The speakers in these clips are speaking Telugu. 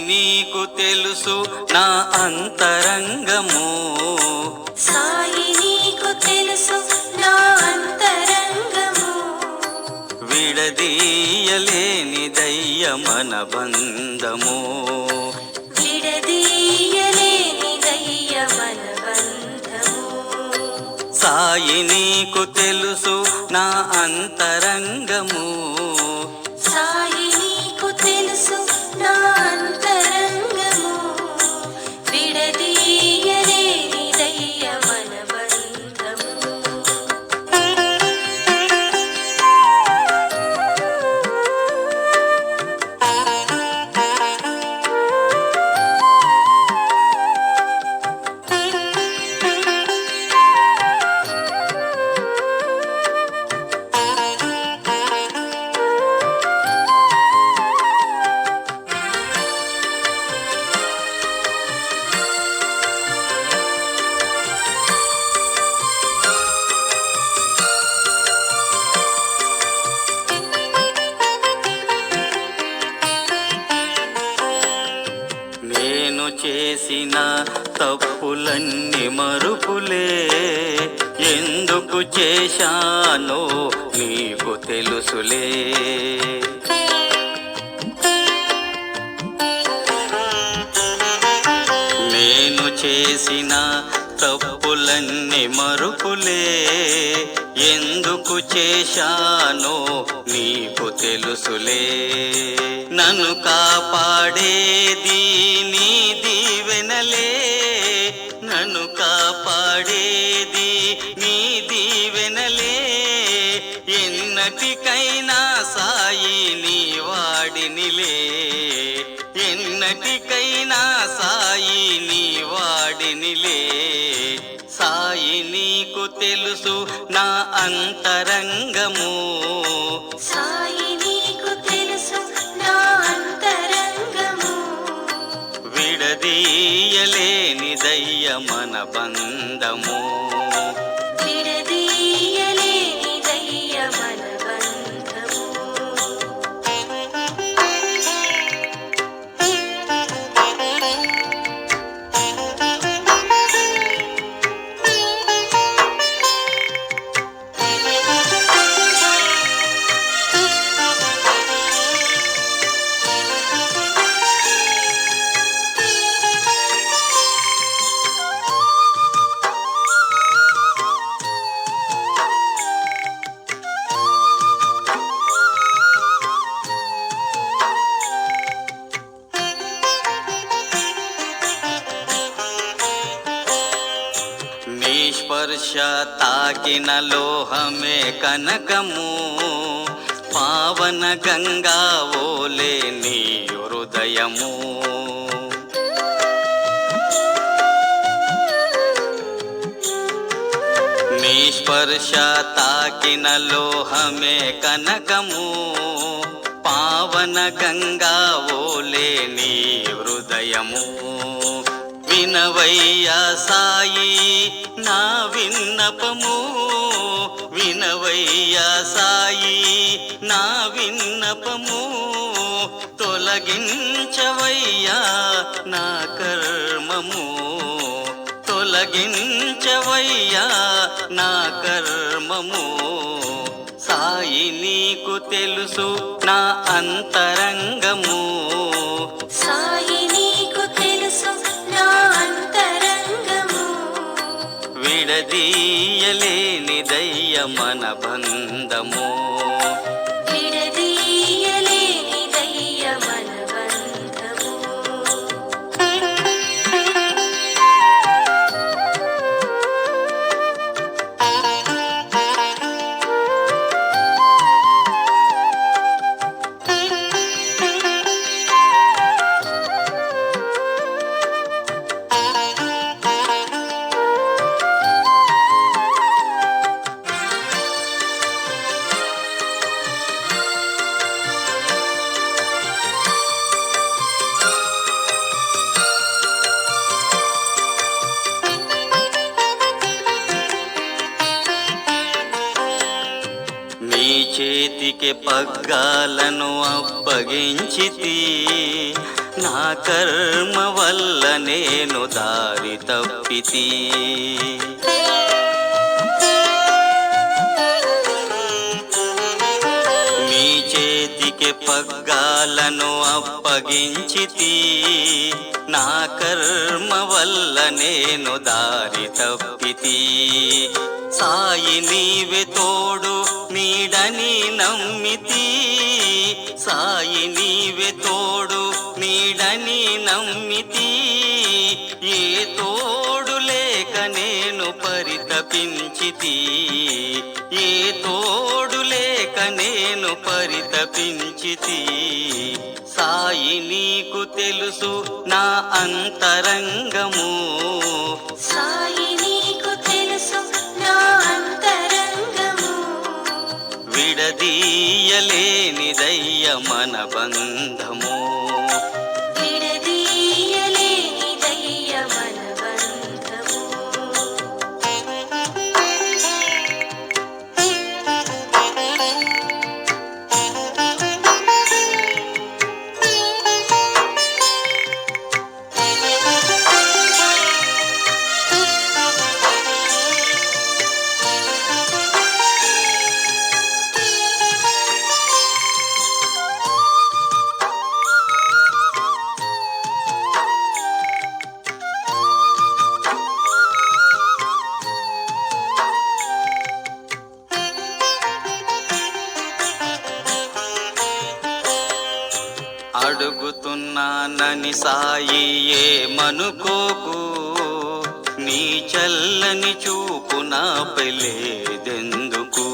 నీకు తెలుసు నా అంతరంగము. సాయి నీకు తెలుసు నా అంతరంగము. విడదీయలేని విడదీయలేని దయ్యమన బంధము. సాయి నీకు తెలుసు నా అంతరంగము. చేసిన తప్పులన్నీ మరుపులే. ఎందుకు చేశానో నీకు తెలుసులే. నేను చేసిన తప్పులన్నీ మరుపులే. ఎందుకు చేశానో నీకు తెలుసులే. నన్ను కాపాడేది నీ దీవెనలే నన్ను కాపాడేది నీ దీవెనలే ఎన్నటికైనా సాయి నీ వాడినిలే ఎన్నటికైనా సాయి నీ వాడినిలే నీకు తెలుసు నా అంతరంగము. సాయి నీకు తెలుసు నా అంతరంగము. విడదీయలేని దయ్యమన బంధము. నీ స్పర్శ తాకిన లోహమే కనకము. పావన గంగా ఓలే నీ హృదయము. నీ స్పర్శ తాకిన లోహమే కనకము. పావన గంగా ఓలే నీ హృదయము. వినవయ్యా సాయి నా విన్నపము వినవయ్యా సాయి నా విన్నపము తొలగించవయ్యా నా కర్మము. తొలగించవయ్యా నా కర్మము. సాయి నీకు తెలుసు నా అంతరంగము. కదియలేని దయ్య మన బంధము పగ్గాలను అప్పగించితి. నా కర్మ వల్ల నేను దారి తప్పితి. మీ చేతికి పగ్గాలను అప్పగించితి. నా కర్మ వల్ల నేను దారి తప్పితి. సాయి నీవే తోడు నీడని నమ్మితి సాయి నీవే తోడు నీడని నమ్మితి. ఏ తోడు లేక నేను పరితపించితి ఏ తోడు లేక నేను పరితపించితి. సాయి నీకు తెలుసు నా అంతరంగము. సాయి చల్లని సాయి ఏమనుకోకు? నీ చల్లని చూపు నా పెళ్ళేదెందుకు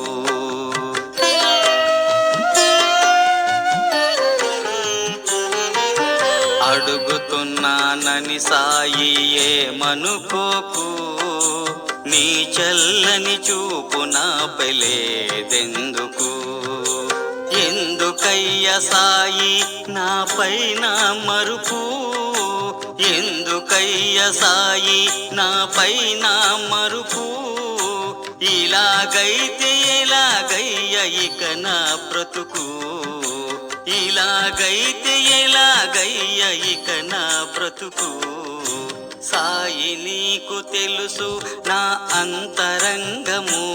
అడుగుతున్నానని సాయి ఏమనుకోకు? నీ చల్లని చూపు నా పెళ్ళేదెందుకు ఎందుకయ్య సాయి? నా పైన మరుపు. ఎందుకయ్య సాయి? నా పైన మరుపు. ఇలాగైతే ఎలాగయ్య ఇక నా బ్రతుకు? ఇలాగైతే ఎలాగయ్య ఇక నా బ్రతుకు? సాయి నీకు తెలుసు నా అంతరంగము.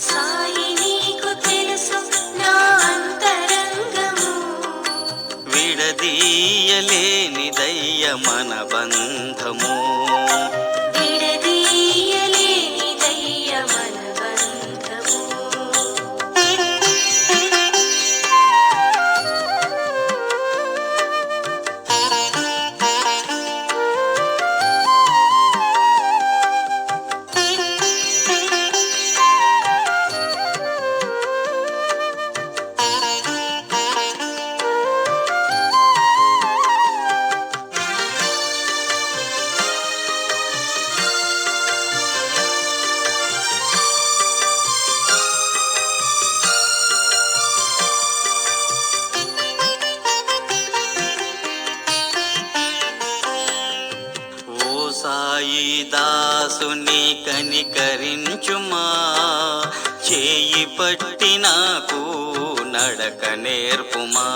సాయి విడదీయలేనిదయ్య మన బంధము. బట్టి నాకు నడక నేర్పుమా.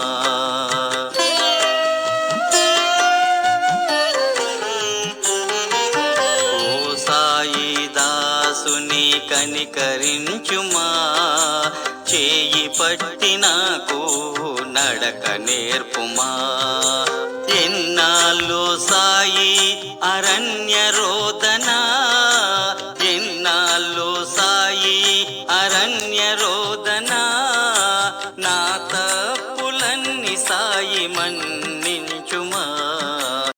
ఓ సాయి దాసుని కనికరించుమా. చేయి పట్టి నాకు నడక నేర్పుమా. ఎన్నాళ్ళు సాయి అరణ్య రోద